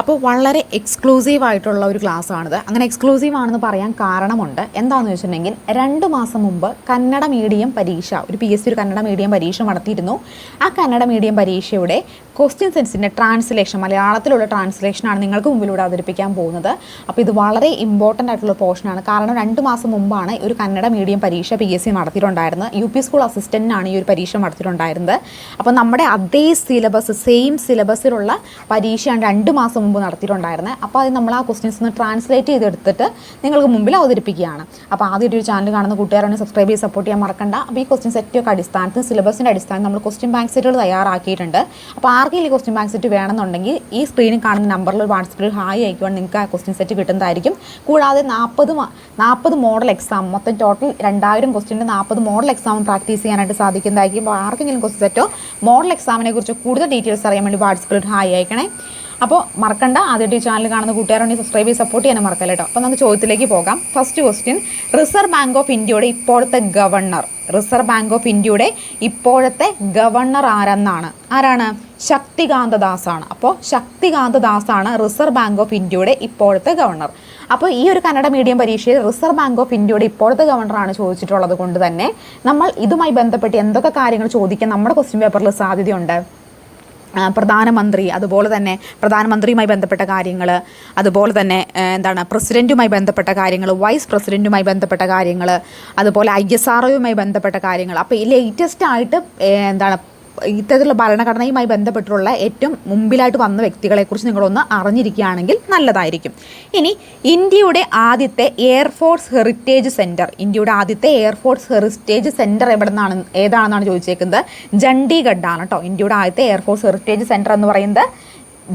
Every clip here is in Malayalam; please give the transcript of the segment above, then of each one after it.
അപ്പോൾ വളരെ എക്സ്ക്ലൂസീവ് ആയിട്ടുള്ള ഒരു ക്ലാസ് ആണിത്. അങ്ങനെ എക്സ്ക്ലൂസീവ് ആണെന്ന് പറയാൻ കാരണമുണ്ട്. എന്താണെന്ന് വെച്ചിട്ടുണ്ടെങ്കിൽ രണ്ട് മാസം മുമ്പ് കന്നഡ മീഡിയം പരീക്ഷ ഒരു പി എസ് സി ഒരു കന്നഡ മീഡിയം പരീക്ഷ നടത്തിയിരുന്നു. ആ കന്നഡ മീഡിയം പരീക്ഷയുടെ ക്വസ്റ്റ്യൻ സെൻസിന്റെ ട്രാൻസ്ലേഷൻ മലയാളത്തിലുള്ള ട്രാൻസ്ലേഷനാണ് നിങ്ങൾക്ക് മുമ്പിലൂടെ അവതരിപ്പിക്കാൻ പോകുന്നത്. അപ്പോൾ ഇത് വളരെ ഇമ്പോർട്ടന്റ് ആയിട്ടുള്ള പോർഷനാണ് കാരണം രണ്ട് മാസം മുമ്പാണ് ഒരു കന്നഡ മീഡിയം പരീക്ഷ പി എസ് സി നടത്തിയിട്ടുണ്ടായിരുന്നത്. യു പി സ്കൂൾ അസിസ്റ്റന്റിനാണ് ഈ ഒരു പരീക്ഷ നടത്തിയിട്ടുണ്ടായിരുന്നത്. അപ്പോൾ നമ്മുടെ അതേ സിലബസ് സെയിം സിലബസിലുള്ള പരീക്ഷയാണ് രണ്ട് മാസം മുമ്പ് നടത്തിയിട്ടുണ്ടായിരുന്നത് അപ്പോൾ അത് നമ്മൾ ആ ക്വസ്റ്റ്യൻസ് ഒന്ന് ട്രാൻസ്ലേറ്റ് ചെയ്തെടുത്തിട്ട് നിങ്ങൾക്ക് മുമ്പിൽ അവതരിപ്പിക്കുകയാണ്. അപ്പോൾ ആദ്യമായിട്ട് ഒരു ചാനൽ കാണുന്ന കൂട്ടുകാരാണ് സബ്സ്ക്രൈബ് ചെയ്ത് സപ്പോർട്ട് ചെയ്യാൻ മറക്കണ്ട. അപ്പോൾ ഈ ക്വസ്റ്റ്യൻ സെറ്റൊക്കെ അടിസ്ഥാനത്തിൽ സിലബസിന്റെ അടിസ്ഥാനം നമ്മൾ ക്വസ്റ്റ്യൻ ബാങ്ക് സെറ്റുകൾ തയ്യാറാക്കിയിട്ടുണ്ട്. അപ്പോൾ ആർക്കെങ്കിലും ക്വസ്റ്റ്യൻ ബാങ്ക് സെറ്റ് വേണമെന്നുണ്ടെങ്കിൽ ഈ സ്ക്രീനിൽ കാണുന്ന നമ്പറിൽ വാട്സപ്പിൽ ഹായ് അയക്കുവാൻ നിങ്ങൾക്ക് ആ ക്വസ്റ്റ്യൻ സെറ്റ് കിട്ടുന്നതായിരിക്കും. കൂടാതെ നാൽപ്പത് നാൽപ്പത് മോഡൽ എക്സാം മൊത്തം ടോട്ടൽ രണ്ടായിരം ക്വസ്റ്റ്യന്റെ നാൽപ്പത് മോഡൽ എക്സാം പ്രാക്ടീസ് ചെയ്യാനായിട്ട് സാധിക്കുന്നതായിരിക്കും. അപ്പോൾ ആർക്കെങ്കിലും ക്വസ്റ്റ്യൻ സെറ്റോ മോഡൽ എക്സാമിനെ കുറിച്ച് കൂടുതൽ ഡീറ്റെയിൽസ് അറിയാൻ വേണ്ടി വാട്സപ്പിൽ ഹായ് അയക്കണേ അപ്പോൾ മറക്കണ്ട ആദ്യമായിട്ട് ചാനൽ കാണുന്ന കൂട്ടുകാരുണ്ടെങ്കിൽ സബ്സ്ക്രൈബ് ചെയ്ത് സപ്പോർട്ട് ചെയ്യാൻ മറക്കല്ല കേട്ടോ അപ്പോൾ നമുക്ക് ചോദ്യത്തിലേക്ക് പോകാം. First question Reserve Bank of ഇന്ത്യയുടെ ഇപ്പോഴത്തെ ഗവർണർ റിസർവ് ബാങ്ക് ഓഫ് ഇന്ത്യയുടെ ഇപ്പോഴത്തെ ഗവർണർ ആരെന്നാണ്? ആരാണ്? ശക്തികാന്ത ദാസ് ആണ് അപ്പോൾ ശക്തികാന്ത ദാസ് ആണ് റിസർവ് ബാങ്ക് ഓഫ് ഇന്ത്യയുടെ ഇപ്പോഴത്തെ ഗവർണർ അപ്പോൾ ഈ ഒരു കന്നഡ മീഡിയം പരീക്ഷയിൽ റിസർവ് ബാങ്ക് ഓഫ് ഇന്ത്യയുടെ ഇപ്പോഴത്തെ ഗവർണറാണ് ചോദിച്ചിട്ടുള്ളത് കൊണ്ട് തന്നെ നമ്മൾ ഇതുമായി ബന്ധപ്പെട്ട് എന്തൊക്കെ കാര്യങ്ങൾ ചോദിക്കാൻ നമ്മുടെ ക്വസ്റ്റ്യൻ പേപ്പറിൽ സാധ്യതയുണ്ട്? പ്രധാനമന്ത്രി അതുപോലെ തന്നെ പ്രധാനമന്ത്രിയുമായി ബന്ധപ്പെട്ട കാര്യങ്ങൾ അതുപോലെ തന്നെ എന്താണ് പ്രസിഡന്റുമായി ബന്ധപ്പെട്ട കാര്യങ്ങൾ വൈസ് പ്രസിഡന്റുമായി ബന്ധപ്പെട്ട കാര്യങ്ങൾ അതുപോലെ ഐ എസ് ആർ ബന്ധപ്പെട്ട കാര്യങ്ങൾ അപ്പോൾ ഈ ലേറ്റസ്റ്റ് ആയിട്ട് എന്താണ് ഇത്തരത്തിലുള്ള ഭരണഘടനയുമായി ബന്ധപ്പെട്ടുള്ള ഏറ്റവും മുമ്പിലായിട്ട് വന്ന വ്യക്തികളെക്കുറിച്ച് നിങ്ങളൊന്ന് അറിഞ്ഞിരിക്കുകയാണെങ്കിൽ നല്ലതായിരിക്കും. ഇനി ഇന്ത്യയുടെ ആദ്യത്തെ എയർഫോഴ്സ് ഹെറിറ്റേജ് സെന്റർ ഇന്ത്യയുടെ ആദ്യത്തെ എയർഫോഴ്സ് ഹെറിറ്റേജ് സെന്റർ എവിടെ നിന്നാണ് ഏതാണെന്നാണ് ചോദിച്ചേക്കുന്നത്? ചണ്ഡീഗഡാണ് കേട്ടോ. ഇന്ത്യയുടെ ആദ്യത്തെ എയർഫോഴ്സ് ഹെറിറ്റേജ് സെന്റർ എന്ന് പറയുന്നത്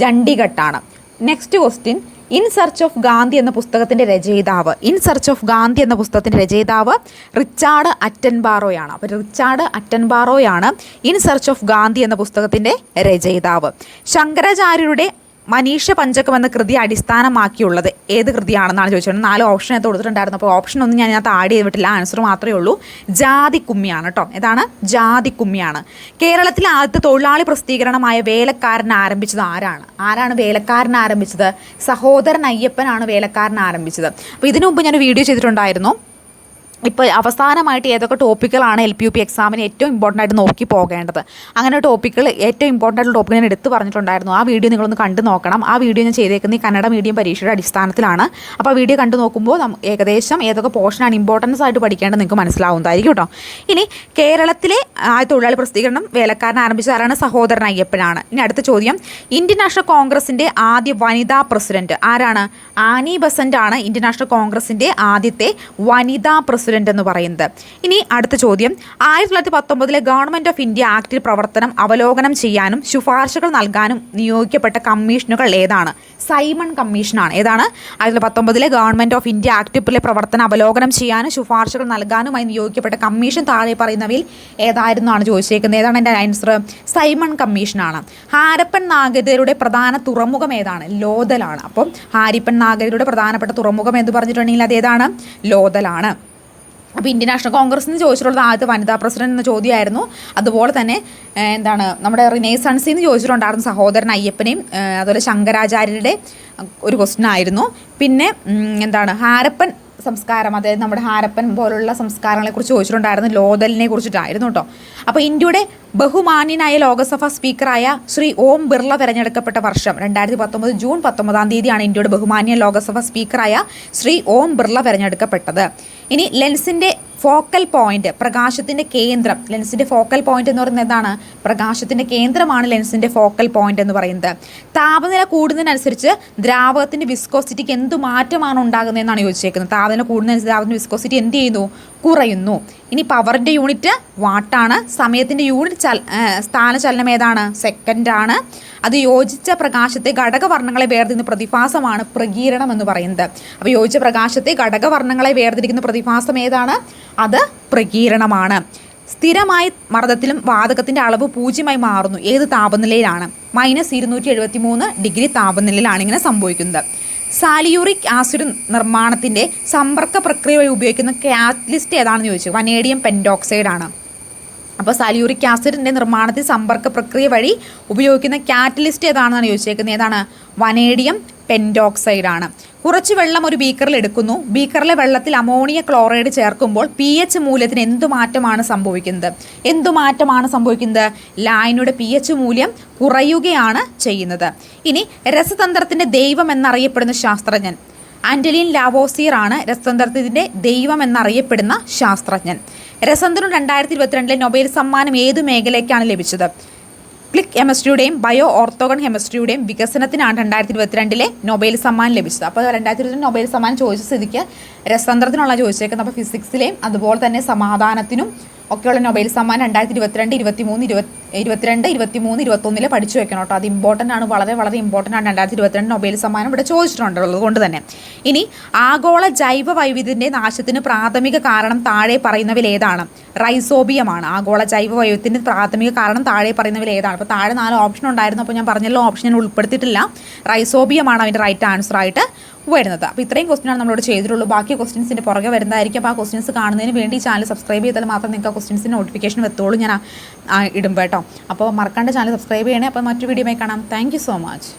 ചണ്ഡീഗഡാണ്. Next question in search of Gandhi എന്ന പുസ്തകത്തിന്റെ രചയിതാവ്. ഇൻ സെർച്ച് ഓഫ് ഗാന്ധി എന്ന പുസ്തകത്തിന്റെ രചയിതാവ് റിച്ചാർഡ് അറ്റൻബാറോയാണ്. അപ്പോൾ റിച്ചാർഡ് അറ്റൻബാറോയാണ് ഇൻ സെർച്ച് ഓഫ് ഗാന്ധി എന്ന പുസ്തകത്തിന്റെ രചയിതാവ്. ശങ്കരാചാര്യരുടെ മനീഷ പഞ്ചകം എന്ന കൃതി അടിസ്ഥാനമാക്കിയുള്ളത് ഏത് കൃതിയാണെന്നാണ് ചോദിച്ചത്. നാല് ഓപ്ഷൻ അത് കൊടുത്തിട്ടുണ്ടായിരുന്നു അപ്പോൾ ഓപ്ഷൻ ഒന്നും ഞാൻ അതിനകത്ത് ആഡ് ചെയ്തിട്ടില്ല. ആൻസർ മാത്രമേ ഉള്ളൂ. ജാതി കുമ്മിയാണ് കേട്ടോ ഇതാണ് ജാതി കുമ്മിയാണ്. കേരളത്തിലെ ആദ്യത്തെ തൊഴിലാളി പ്രസിദ്ധീകരണമായ വേലക്കാരൻ ആരംഭിച്ചത് ആരാണ്? ആരാണ് വേലക്കാരൻ ആരംഭിച്ചത്? സഹോദരൻ അയ്യപ്പനാണ് വേലക്കാരൻ ആരംഭിച്ചത്. അപ്പോൾ ഇതിനു മുമ്പ് ഞാൻ വീഡിയോ ചെയ്തിട്ടുണ്ടായിരുന്നു. ഇപ്പോൾ അവസാനമായിട്ട് ഏതൊക്കെ ടോപ്പിക്കുകളാണ് എൽ പി യു പി എക്സാമിന് ഏറ്റവും ഇമ്പോർട്ടന്റ് ആയിട്ട് നോക്കി പോകേണ്ടത്? അങ്ങനെ ടോപ്പിക്കുകൾ ഏറ്റവും ഇമ്പോർട്ടന്റ് ആയിട്ടുള്ള ടോപ്പിക് ഞാൻ എടുത്ത് പറഞ്ഞിട്ടുണ്ടായിരുന്നു. ആ വീഡിയോ നിങ്ങളൊന്ന് കണ്ടു നോക്കണം. ആ വീഡിയോ ഞാൻ ചെയ്തേക്കുന്നത് ഈ കന്നഡ മീഡിയം പരീക്ഷയുടെ അടിസ്ഥാനത്തിലാണ്. അപ്പോൾ ആ വീഡിയോ കണ്ടു നോക്കുമ്പോൾ ഏകദേശം ഏതൊക്കെ പോർഷനാണ് ഇമ്പോർട്ടൻസ് ആയിട്ട് പഠിക്കേണ്ടത് നിങ്ങൾക്ക് മനസ്സിലാവുന്നതായിരിക്കും കേട്ടോ ഇനി കേരളത്തിലെ ആ തൊഴിലാളി പ്രസിദ്ധീകരണം വേലക്കാരൻ ആരംഭിച്ചതാരാണ്? സഹോദരൻ അയ്യപ്പനാണ്. ഇനി അടുത്ത ചോദ്യം. ഇന്ത്യൻ നാഷണൽ കോൺഗ്രസിന്റെ ആദ്യ വനിതാ പ്രസിഡന്റ് ആരാണ്? ആനി ബസന്റ് ആണ് ഇന്ത്യൻ നാഷണൽ കോൺഗ്രസിന്റെ ആദ്യത്തെ വനിതാ പ്രസിഡന്റ്. എന്ന് പറയുന്നത്. ഇനി അടുത്ത ചോദ്യം. ആയിരത്തി തൊള്ളായിരത്തി പത്തൊമ്പതിലെ ഗവൺമെന്റ് ഓഫ് ഇന്ത്യ ആക്ടിൽ പ്രവർത്തനം അവലോകനം ചെയ്യാനും ശുപാർശകൾ നൽകാനും നിയോഗിക്കപ്പെട്ട കമ്മീഷനുകൾ ഏതാണ്? സൈമൺ കമ്മീഷനാണ്. ഏതാണ്? ആയിരത്തി പത്തൊമ്പതിലെ ഗവൺമെന്റ് ഓഫ് ഇന്ത്യ ആക്ടിപ്പിലെ പ്രവർത്തനം അവലോകനം ചെയ്യാനും ശുപാർശകൾ നൽകാനുമായി നിയോഗിക്കപ്പെട്ട കമ്മീഷൻ താഴെ പറയുന്നവയിൽ ഏതായിരുന്നാണ് ചോദിച്ചേക്കുന്നത്? ഏതാണ് എന്റെ ആൻസർ സൈമൺ കമ്മീഷനാണ്. ഹാരപ്പൻ നാഗരികരുടെ പ്രധാന തുറമുഖം ഏതാണ്? ലോതലാണ്. അപ്പം ഹാരിപ്പൻ നാഗരികരുടെ പ്രധാനപ്പെട്ട തുറമുഖം എന്ന് പറഞ്ഞിട്ടുണ്ടെങ്കിൽ അത് ഏതാണ്? ലോതലാണ്. അപ്പോൾ ഇന്ത്യൻ നാഷണൽ കോൺഗ്രസ് എന്ന് ചോദിച്ചിട്ടുള്ളത് ആദ്യത്തെ വനിതാ പ്രസിഡന്റ് എന്ന ചോദ്യമായിരുന്നു. അതുപോലെ തന്നെ എന്താണ് നമ്മുടെ റിനേസൺസിൽ നിന്ന് ചോദിച്ചിട്ടുണ്ടായിരുന്നു സഹോദരൻ അയ്യപ്പനെയും അതുപോലെ ശങ്കരാചാര്യരുടെ ഒരു ക്വസ്റ്റ്യൻ ആയിരുന്നു. പിന്നെ എന്താണ് ഹാരപ്പൻ സംസ്കാരം അതായത് നമ്മുടെ ഹാരപ്പൻ പോലുള്ള സംസ്കാരങ്ങളെക്കുറിച്ച് ചോദിച്ചിട്ടുണ്ടായിരുന്നു ലോതലിനെ കുറിച്ചിട്ടായിരുന്നു കേട്ടോ അപ്പോൾ ഇന്ത്യയുടെ ബഹുമാന്യനായ ലോക്സഭാ സ്പീക്കറായ ശ്രീ ഓം ബിർള തെരഞ്ഞെടുക്കപ്പെട്ട വർഷം രണ്ടായിരത്തി പത്തൊമ്പത് ജൂൺ പത്തൊമ്പതാം തീയതിയാണ് ഇന്ത്യയുടെ ബഹുമാന്യ ലോക്സഭാ സ്പീക്കറായ ശ്രീ ഓം ബിർള തെരഞ്ഞെടുക്കപ്പെട്ടത്. ഇനി ലെൻസിന്റെ ഫോക്കൽ പോയിന്റ് പ്രകാശത്തിന്റെ കേന്ദ്രം. ലെൻസിന്റെ ഫോക്കൽ പോയിന്റ് എന്ന് പറയുന്നത് എന്താണ്? പ്രകാശത്തിന്റെ കേന്ദ്രമാണ് ലെൻസിന്റെ ഫോക്കൽ പോയിന്റ് എന്ന് പറയുന്നത്. താപനില കൂടുന്നതിനനുസരിച്ച് ദ്രാവകത്തിന്റെ വിസ്കോസിറ്റിക്ക് എന്ത് മാറ്റമാണ് ഉണ്ടാകുന്നതെന്നാണ് ചോദിച്ചേക്കുന്നത്. താപനില കൂടുന്നതിനനുസരിച്ച് ദ്രാവകത്തിന്റെ വിസ്കോസിറ്റി എന്ത് ചെയ്യുന്നു? കുറയുന്നു. ഇനി പവറിന്റെ യൂണിറ്റ് വാട്ടാണ്. സമയത്തിന്റെ യൂണിറ്റ് ചല സ്ഥാനചലനം ഏതാണ്? സെക്കൻഡാണ്. അത് യോജിച്ച പ്രകാശത്തെ ഘടകവർണങ്ങളെ വേർതിരിക്കുന്ന പ്രതിഭാസമാണ് പ്രകീരണം എന്ന് പറയുന്നത്. അപ്പോൾ യോജിച്ച പ്രകാശത്തെ ഘടകവർണങ്ങളെ വേർതിരിക്കുന്ന പ്രതിഭാസം ഏതാണ്? അത് പ്രകീരണമാണ്. സ്ഥിരമായി മർദ്ദത്തിലും വാതകത്തിന്റെ അളവ് പൂജ്യമായി മാറുന്നു. ഏത് താപനിലയിലാണ്? മൈനസ് ഇരുന്നൂറ്റി എഴുപത്തി മൂന്ന് ഡിഗ്രി താപനിലയിലാണ് ഇങ്ങനെ സംഭവിക്കുന്നത്. സാലിയൂറിക് ആസിഡ് നിർമ്മാണത്തിന്റെ സമ്പർക്ക പ്രക്രിയ വഴി ഉപയോഗിക്കുന്ന കാറ്റലിസ്റ്റ് ഏതാണെന്ന് ചോദിച്ചു. വനേഡിയം പെൻഡോക്സൈഡ് ആണ്. അപ്പോൾ സാലിയൂറിക് ആസിഡിന്റെ നിർമ്മാണത്തിൽ സമ്പർക്ക പ്രക്രിയ വഴി ഉപയോഗിക്കുന്ന കാറ്റലിസ്റ്റ് ഏതാണെന്നാണ് ചോദിച്ചേക്കുന്നത്? ഏതാണ്? വനേഡിയം പെൻഡോക്സൈഡ് ആണ് കുറച്ച് വെള്ളം ഒരു ബീക്കറിൽ എടുക്കുന്നു. ബീക്കറിലെ വെള്ളത്തിൽ അമോണിയ ക്ലോറൈഡ് ചേർക്കുമ്പോൾ പി എച്ച് മൂല്യത്തിന് എന്തു മാറ്റമാണ് സംഭവിക്കുന്നത്? എന്തു മാറ്റമാണ് സംഭവിക്കുന്നത്? ലായനിയുടെ പി എച്ച് മൂല്യം കുറയുകയാണ് ചെയ്യുന്നത്. ഇനി രസതന്ത്രത്തിന്റെ ദൈവം എന്നറിയപ്പെടുന്ന ശാസ്ത്രജ്ഞൻ ആന്റലിൻ ലാവോസിയർ ആണ് രസതന്ത്രത്തിന്റെ ദൈവം എന്നറിയപ്പെടുന്ന ശാസ്ത്രജ്ഞൻ. രസതന്ത്രം രണ്ടായിരത്തി ഇരുപത്തിരണ്ടിലെ നൊബേൽ സമ്മാനം ഏതു മേഖലയ്ക്കാണ് ലഭിച്ചത്? ക്ലിക് കെമിസ്ട്രിയുടെയും ബയോ ഓർത്തോഗൺ കെമിസ്ട്രിയുടെയും വികസനത്തിനാണ് രണ്ടായിരത്തി ഇരുപത്തിരണ്ടിലെ നൊബേൽ സമ്മാനം ലഭിച്ചത്. അപ്പോൾ രണ്ടായിരത്തി ഇരുപത്തി നൊബേൽ സമ്മാനം ചോദിച്ച സ്ഥിതിക്ക് രസതന്ത്രത്തിനുള്ള ചോദിച്ചേക്കുന്നത് അപ്പോൾ ഫിസിക്സിലെയും അതുപോലെ തന്നെ സമാധാനത്തിനും ഒക്കെയുള്ള നൊബേൽ സമ്മാനം രണ്ടായിരത്തി ഇരുപത്തിരണ്ട് ഇരുപത്തി മൂന്ന് ഇരുപത്തി ഇരുപത്തിരണ്ട് ഇരുപത്തി മൂന്ന് ഇരുപത്തൊന്നിൽ പഠിച്ചു വെക്കണം കേട്ടോ. അത് ഇമ്പോർട്ടന്റ് ആണ്. വളരെ വളരെ ഇമ്പോർട്ടന്റ് ആണ്. രണ്ടായിരത്തി ഇരുപത്തിരണ്ട് നൊബേൽ സമ്മാനം ഇവിടെ ചോദിച്ചിട്ടുണ്ടല്ലോ. അതുകൊണ്ട് തന്നെ. ഇനി ആഗോള ജൈവ വൈവിധ്യത്തിന്റെ നാശത്തിന് പ്രാഥമിക കാരണം താഴെ പറയുന്നവയിൽ ഏതാണ്? റൈസോബിയമാണ് ആഗോള ജൈവ വൈവിധ്യത്തിന്റെ പ്രാഥമിക കാരണം താഴെ പറയുന്നവയിൽ ഏതാണ്? അപ്പോൾ താഴെ നാല് ഓപ്ഷൻ ഉണ്ടായിരുന്നു. അപ്പോൾ ഞാൻ പറഞ്ഞല്ലോ ഓപ്ഷൻ ഞാൻ ഉൾപ്പെടുത്തിയിട്ടില്ല. റൈസോബിയമാണ് അതിന്റെ റൈറ്റ് ആൻസർ ആയിട്ട് വരുന്നത്. അപ്പോൾ ഇത്രയും ക്വസ്റ്റ്യനാണ് നമ്മളോട് ചെയ്തിട്ടുള്ളൂ. ബാക്കി ക്വസ്റ്റ്യൻസിന്റെ പുറകെ വരുന്നതായിരിക്കും. അപ്പോൾ ആ ക്വസ്റ്റ്യൻസ് കാണുന്നതിന് വേണ്ടി ചാനൽ സബ്സ്ക്രൈബ് ചെയ്താൽ മാത്രം നിങ്ങൾക്ക് ആ ക്വസ്റ്റ്യൻസിന്റെ നോട്ടിഫിക്കേഷൻ എത്തുള്ളൂ ഞാൻ ഇടുമ്പോൾ കേട്ടോ. അപ്പോൾ മറക്കാണ്ട് ചാനൽ സബ്സ്ക്രൈബ് ചെയ്യണേ. അപ്പോൾ മറ്റു വീഡിയോയിൽ കാണാം. Thank so much